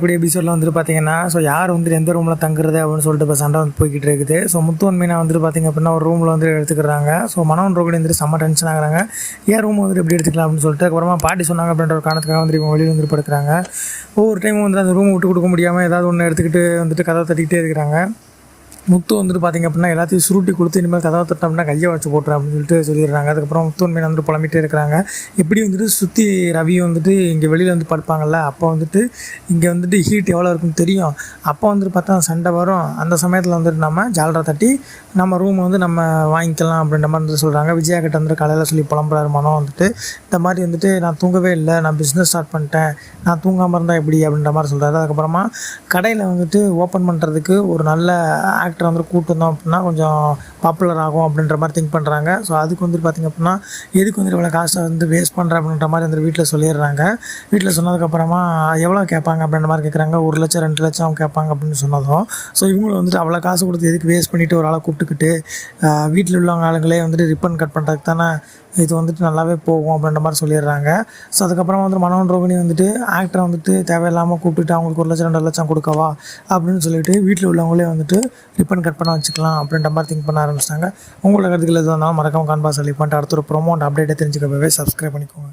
இப்படி எபிசோடில் வந்துட்டு பார்த்தீங்கன்னா ஸோ யார் வந்துட்டு எந்த ரூமில் தங்குறது அப்படின்னு சொல்லிட்டு இப்போ சண்டை வந்து போய்கிட்டு இருக்குது. ஸோ முத்துவன் மீனா வந்துட்டு பார்த்தீங்க அப்படின்னா ஒரு ரூமில் வந்து எடுத்துக்கிறாங்க. ஸோ மனவன் ரோகிணி வந்துட்டு செம்ம டென்ஷன் ஆகுறாங்க ஏன் ரூம் வந்துட்டு எப்படி எடுத்துக்கலாம் அப்படின்னு சொல்லிட்டு அப்புறமா பாட்டி சொன்னாங்க அப்படின்ற ஒரு காரணத்துக்காக வந்துட்டு இவங்க வெளியில் வந்துட்டு படுக்கிறாங்க. ஒவ்வொரு டைமும் வந்து அந்த ரூம் விட்டு கொடுக்க முடியாமல் ஏதாவது ஒன்று எடுத்துக்கிட்டு வந்துட்டு கதவை தட்டிக்கிட்டே இருக்கிறாங்க. முத்து வந்துட்டு பார்த்தீங்க அப்படின்னா எல்லாத்தையும் சுருட்டி கொடுத்து இனிமேல் கதவை தட்டினோம்னா கையை வச்சு போட்டுறேன் அப்படின்னு சொல்லிட்டு சொல்லிடுறாங்க. அதுக்கப்புறம் முத்து உண்மையை வந்துட்டு புலம்பிகிட்டே இருக்கிறாங்க. எப்படி வந்துட்டு சுற்றி ரவி வந்துட்டு இங்கே வெளியில் வந்து படுப்பாங்கல்ல அப்போ வந்துட்டு இங்கே வந்துட்டு ஹீட் எவ்வளோ இருக்குன்னு தெரியும். அப்போ வந்துட்டு பார்த்தா சண்டை வரும். அந்த சமயத்தில் வந்துட்டு நம்ம ஜாலரா தட்டி நம்ம ரூம் வந்து நம்ம வாங்கிக்கலாம் அப்படின்ற மாதிரி வந்துட்டு சொல்கிறாங்க விஜயா கிட்ட வந்துட்டு காலையில் சொல்லி புலம்புறாரு மனம் வந்துட்டு. இந்த மாதிரி வந்துட்டு நான் தூங்கவே இல்லை நான் பிஸ்னஸ் ஸ்டார்ட் பண்ணிட்டேன். நான் தூங்காமல் இருந்தால் எப்படி அப்படின்ற மாதிரி சொல்கிறாரு அதுக்கப்புறமா கடையில் வந்துட்டு ஓப்பன் பண்ணுறதுக்கு ஒரு நல்ல ஆக்ட் ஆக்டர் வந்து கூட்டு வந்தோம் அப்படின்னா கொஞ்சம் பாப்புலர் ஆகும் அப்படின்ற மாதிரி திங்க் பண்ணுறாங்க ஸோ அதுக்கு வந்துட்டு பார்த்திங்க அப்படின்னா எதுக்கு வந்துட்டு இவ்வளோ காசை வந்து வேஸ்ட் பண்ணுற அப்படின்ற மாதிரி வந்து வீட்டில் சொல்லிடுறாங்க. வீட்டில் சொன்னதுக்கப்புறமா எவ்வளோ கேட்பாங்க அப்படின்ற மாதிரி கேட்குறாங்க. ஒரு லட்சம் ரெண்டு லட்சம் கேட்பாங்க அப்படின்னு சொன்னதும். ஸோ இவங்களும் வந்துட்டு அவ்வளோ காசு கொடுத்து எதுக்கு வேஸ்ட் பண்ணிவிட்டு ஒரு ஆளை கூப்பிட்டுக்கிட்டு வீட்டில் உள்ளவங்க ஆளுங்களே வந்துட்டு ரிப்பன் கட் பண்ணுறதுக்கு தானே இது வந்துட்டு நல்லாவே போகும் அப்படின்ற மாதிரி சொல்லிடுறாங்க. ஸோ அதுக்கப்புறம் வந்து மனோன் ரோகிணி வந்துட்டு ஆக்டரை வந்துட்டு தேவையில்லாமல் கூப்பிட்டுட்டு அவங்களுக்கு ஒரு லட்சம் ரெண்டு லட்சம் கொடுக்கவா அப்படின்னு சொல்லிட்டு வீட்டில் உள்ளவங்களே வந்துட்டு ரிப்பன் கட் பண்ண வச்சுக்கலாம் அப்படின்ற மாதிரி திங்க் பண்ண ஆரம்பிச்சிட்டாங்க. உங்களோட கருத்துக்கள் எதுவும் இருந்தாலும் மறக்காம காண்பா சொல்லி பண்ணிட்டு அடுத்த ஒரு ப்ரோமோ அப்டேட்டை தெரிஞ்சுக்கவே சப்ஸ்கிரைப் பண்ணிக்கோங்க.